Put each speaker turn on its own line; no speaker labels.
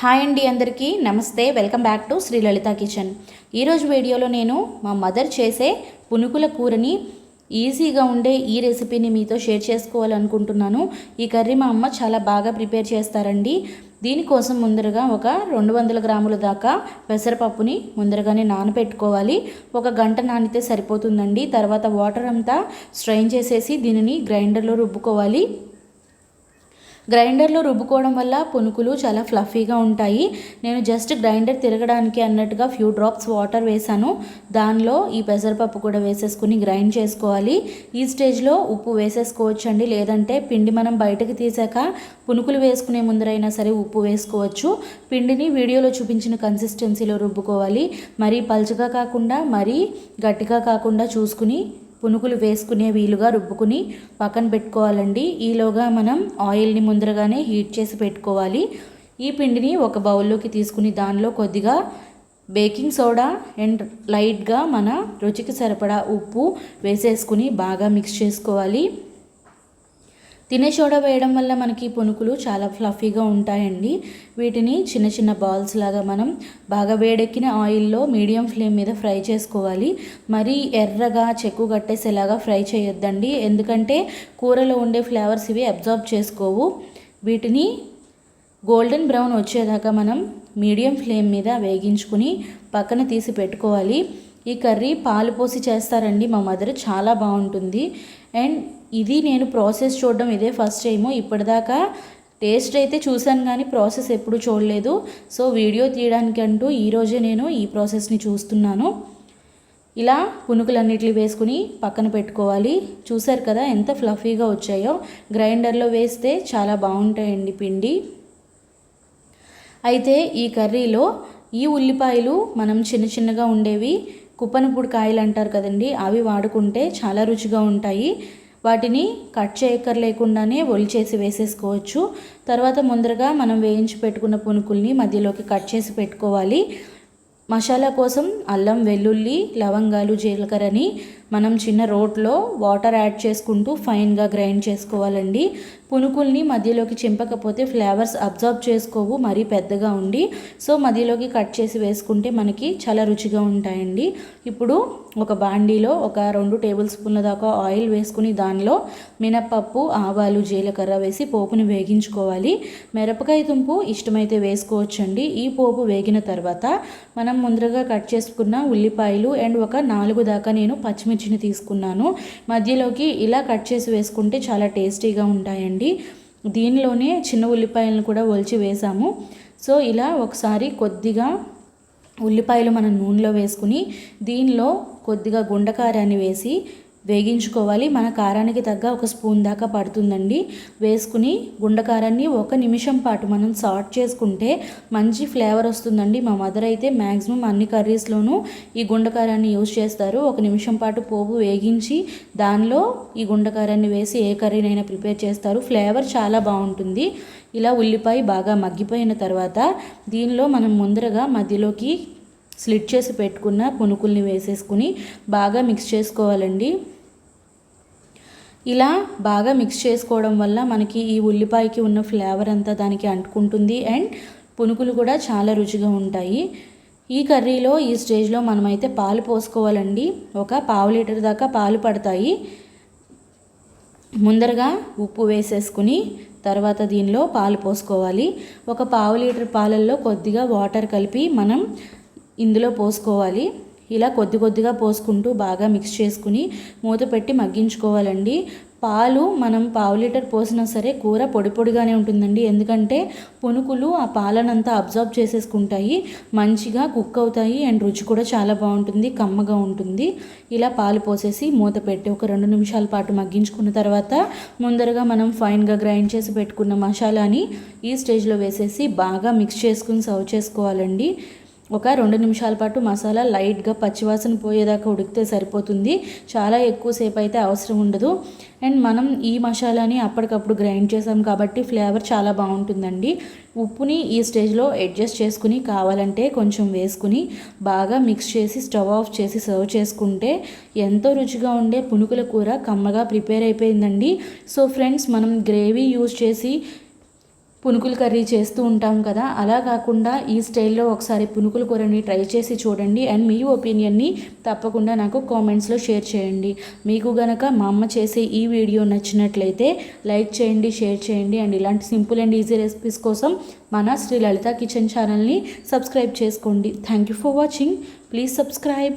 Hi అండి అందరికీ. నమస్తే. Welcome back to Srilalitha kitchen. ఈరోజు వీడియోలో నేను మా మదర్ చేసే పునుకుల కూరని ఈజీగా ఉండే ఈ రెసిపీని మీతో షేర్ చేసుకోవాలనుకుంటున్నాను. ఈ కర్రీ మా అమ్మ చాలా బాగా ప్రిపేర్ చేస్తారండి. దీనికోసం ముందరగా ఒక రెండు వందల గ్రాముల దాకా పెసరపప్పుని ముందరగానే నానబెట్టుకోవాలి ఒక గంట నానితే సరిపోతుందండి. తర్వాత వాటర్ అంతా స్ట్రైన్ చేసేసి దీనిని గ్రైండర్లో రుబ్బుకోవాలి. గ్రైండర్లో రుబ్బుకోవడం వల్ల పునుకులు చాలా ఫ్లఫీగా ఉంటాయి. నేను జస్ట్ గ్రైండర్ తిరగడానికి అన్నట్టుగా ఫ్యూ డ్రాప్స్ వాటర్ వేసాను దానిలో ఈ పెసరపప్పు కూడా వేసేసుకుని గ్రైండ్ చేసుకోవాలి. ఈ స్టేజ్లో ఉప్పు వేసేసుకోవచ్చండి. లేదంటే పిండి మనం బయటకు తీసాక పునుకులు వేసుకునే ముందరైనా సరే ఉప్పు వేసుకోవచ్చు. పిండిని వీడియోలో చూపించిన కన్సిస్టెన్సీలో రుబ్బుకోవాలి. మరీ పలుచగా కాకుండా మరీ గట్టిగా కాకుండా చూసుకుని పునుకులు వేసుకునే వీలుగా రుబ్బుకుని పక్కన పెట్టుకోవాలండి. ఈలోగా మనం ఆయిల్ని ముందరగానే హీట్ చేసి పెట్టుకోవాలి. ఈ పిండిని ఒక బౌల్లోకి తీసుకుని దానిలో కొద్దిగా బేకింగ్ సోడా అండ్ లైట్గా మన రుచికి సరిపడా ఉప్పు వేసేసుకుని బాగా మిక్స్ చేసుకోవాలి. తినే సోడా వేయడం వల్ల మనకి పునుకులు చాలా ఫ్లఫీగా ఉంటాయండి. వీటిని చిన్న చిన్న బాల్స్ లాగా మనం బాగా వేడెక్కిన ఆయిల్లో మీడియం ఫ్లేమ్ మీద ఫ్రై చేసుకోవాలి. మరీ ఎర్రగా చెక్కు కట్టేసేలాగా ఫ్రై చేయొద్దండి. ఎందుకంటే కూరలో ఉండే ఫ్లేవర్స్ ఇవి అబ్జార్బ్ చేసుకోవు. వీటిని గోల్డెన్ బ్రౌన్ వచ్చేదాకా మనం మీడియం ఫ్లేమ్ మీద వేగించుకుని పక్కన తీసి పెట్టుకోవాలి. ఈ కర్రీ పాలు పోసి చేస్తారండి మా మదర్. చాలా బాగుంటుంది. అండ్ ఇది నేను ప్రాసెస్ చూడడం ఇదే ఫస్ట్ టైము. ఇప్పటిదాకా టేస్ట్ అయితే చూశాను కానీ ప్రాసెస్ ఎప్పుడు చూడలేదు. సో వీడియో తీయడానికి అంటూ ఈరోజే నేను ఈ ప్రాసెస్ని చూస్తున్నాను. ఇలా పునుకులన్నిటిని వేసుకుని పక్కన పెట్టుకోవాలి. చూసారు కదా ఎంత ఫ్లఫీగా వచ్చాయో. గ్రైండర్లో వేస్తే చాలా బాగుంటాయండి పిండి. అయితే ఈ కర్రీలో ఈ ఉల్లిపాయలు మనం చిన్న చిన్నగా ఉండేవి. కుప్పనపూడి కాయలు అంటారు కదండి అవి వాడుకుంటే చాలా రుచిగా ఉంటాయి. వాటిని కట్ చేయక్కర్లేకుండానే ఒలిచేసి వేసేసుకోవచ్చు. తర్వాత ముందరగా మనం వేయించి పెట్టుకున్న పునుకుల్ని మధ్యలోకి కట్ చేసి పెట్టుకోవాలి. మసాలా కోసం అల్లం వెల్లుల్లి లవంగాలు జీలకర్రని మనం చిన్న రోట్లో వాటర్ యాడ్ చేసుకుంటూ ఫైన్గా గ్రైండ్ చేసుకోవాలండి. పునుకుల్ని మధ్యలోకి చింపకపోతే ఫ్లేవర్స్ అబ్జర్వ్ చేసుకోవు మరీ పెద్దగా ఉండి. సో మధ్యలోకి కట్ చేసి వేసుకుంటే మనకి చాలా రుచిగా ఉంటాయండి. ఇప్పుడు ఒక బాండీలో ఒక రెండు టేబుల్ స్పూన్ల దాకా ఆయిల్ వేసుకుని దానిలో మినప్పప్పు ఆవాలు జీలకర్ర వేసి పోపుని వేగించుకోవాలి. మిరపకాయ తుంపు ఇష్టమైతే వేసుకోవచ్చండి. ఈ పోపు వేగిన తర్వాత మనం ముందరగా కట్ చేసుకున్న ఉల్లిపాయలు అండ్ ఒక నాలుగు దాకా నేను పచ్చిమిర్చి పచ్చిమిర్చిని తీసుకున్నాను. మధ్యలోకి ఇలా కట్ చేసి వేసుకుంటే చాలా టేస్టీగా ఉంటాయండి. దీనిలోనే చిన్న ఉల్లిపాయలను కూడా ఒలిచి వేసాము. సో ఇలా ఒకసారి కొద్దిగా ఉల్లిపాయలు మనం నూనెలో వేసుకుని దీనిలో కొద్దిగా గుండకారాన్ని వేసి వేగించుకోవాలి. మన కారానికి తగ్గ ఒక స్పూన్ దాకా పడుతుందండి. వేసుకుని గుండకారాన్ని ఒక నిమిషం పాటు మనం సార్ట్ చేసుకుంటే మంచి ఫ్లేవర్ వస్తుందండి. మా మదర్ అయితే మ్యాక్సిమం అన్ని కర్రీస్లోనూ ఈ గుండకారాన్ని యూజ్ చేస్తారు. ఒక నిమిషం పాటు పోపు వేగించి దానిలో ఈ గుండకారాన్ని వేసి ఏ కర్రీనైనా ప్రిపేర్ చేస్తారు. ఫ్లేవర్ చాలా బాగుంటుంది. ఇలా ఉల్లిపాయ బాగా మగ్గిపోయిన తర్వాత దీనిలో మనం ముందరగా మధ్యలోకి స్లిట్ చేసి పెట్టుకున్న పునుకుల్ని వేసేసుకుని బాగా మిక్స్ చేసుకోవాలండి. ఇలా బాగా మిక్స్ చేసుకోవడం వల్ల మనకి ఈ ఉల్లిపాయకి ఉన్న ఫ్లేవర్ అంతా దానికి అంటుకుంటుంది అండ్ పునుకులు కూడా చాలా రుచిగా ఉంటాయి. ఈ కర్రీలో ఈ స్టేజ్లో మనమైతే పాలు పోసుకోవాలండి. ఒక పావు లీటర్ దాకా పాలు పడతాయి. ముందరగా ఉప్పు వేసేసుకుని తర్వాత దీనిలో పాలు పోసుకోవాలి. ఒక పావు లీటర్ పాలల్లో కొద్దిగా వాటర్ కలిపి మనం ఇందులో పోసుకోవాలి. ఇలా కొద్ది కొద్దిగా పోసుకుంటూ బాగా మిక్స్ చేసుకుని మూత పెట్టి మగ్గించుకోవాలండి. పాలు మనం పావు లీటర్ పోసినా సరే కూర పొడి పొడిగానే ఉంటుందండి. ఎందుకంటే పునుకులు ఆ పాలనంతా అబ్జర్వ్ చేసేసుకుంటాయి. మంచిగా కుక్ అవుతాయి అండ్ రుచి కూడా చాలా బాగుంటుంది కమ్మగా ఉంటుంది. ఇలా పాలు పోసేసి మూత పెట్టి ఒక రెండు నిమిషాల పాటు మగ్గించుకున్న తర్వాత ముందరగా మనం ఫైన్గా గ్రైండ్ చేసి పెట్టుకున్న మసాలాని ఈ స్టేజ్లో వేసేసి బాగా మిక్స్ చేసుకుని సర్వ్ చేసుకోవాలండి. ఒక రెండు నిమిషాల పాటు మసాలా లైట్గా పచ్చివాసన పోయేదాకా ఉడికితే సరిపోతుంది. చాలా ఎక్కువసేపు అయితే అవసరం ఉండదు. అండ్ మనం ఈ మసాలాని అప్పటికప్పుడు గ్రైండ్ చేసాం కాబట్టి ఫ్లేవర్ చాలా బాగుంటుందండి. ఉప్పుని ఈ స్టేజ్లో అడ్జస్ట్ చేసుకుని కావాలంటే కొంచెం వేసుకుని బాగా మిక్స్ చేసి స్టవ్ ఆఫ్ చేసి సర్వ్ చేసుకుంటే ఎంతో రుచిగా ఉండే పునుకుల కూర కమ్మగా ప్రిపేర్ అయిపోయిందండి. సో ఫ్రెండ్స్ మనం గ్రేవీ యూజ్ చేసి పునుకులు కర్రీ చేస్తూ ఉంటాం కదా. అలా కాకుండా ఈ స్టైల్లో ఒకసారి పునుకుల కూరని ట్రై చేసి చూడండి. అండ్ మీ ఒపీనియన్ని తప్పకుండా నాకు కామెంట్స్లో షేర్ చేయండి. మీకు గనక మా అమ్మ చేసే ఈ వీడియో నచ్చినట్లయితే లైక్ చేయండి షేర్ చేయండి. అండ్ ఇలాంటి సింపుల్ అండ్ ఈజీ రెసిపీస్ కోసం మన శ్రీ లలిత కిచెన్ ఛానల్ని సబ్స్క్రైబ్ చేసుకోండి. Thank you for watching. Please subscribe.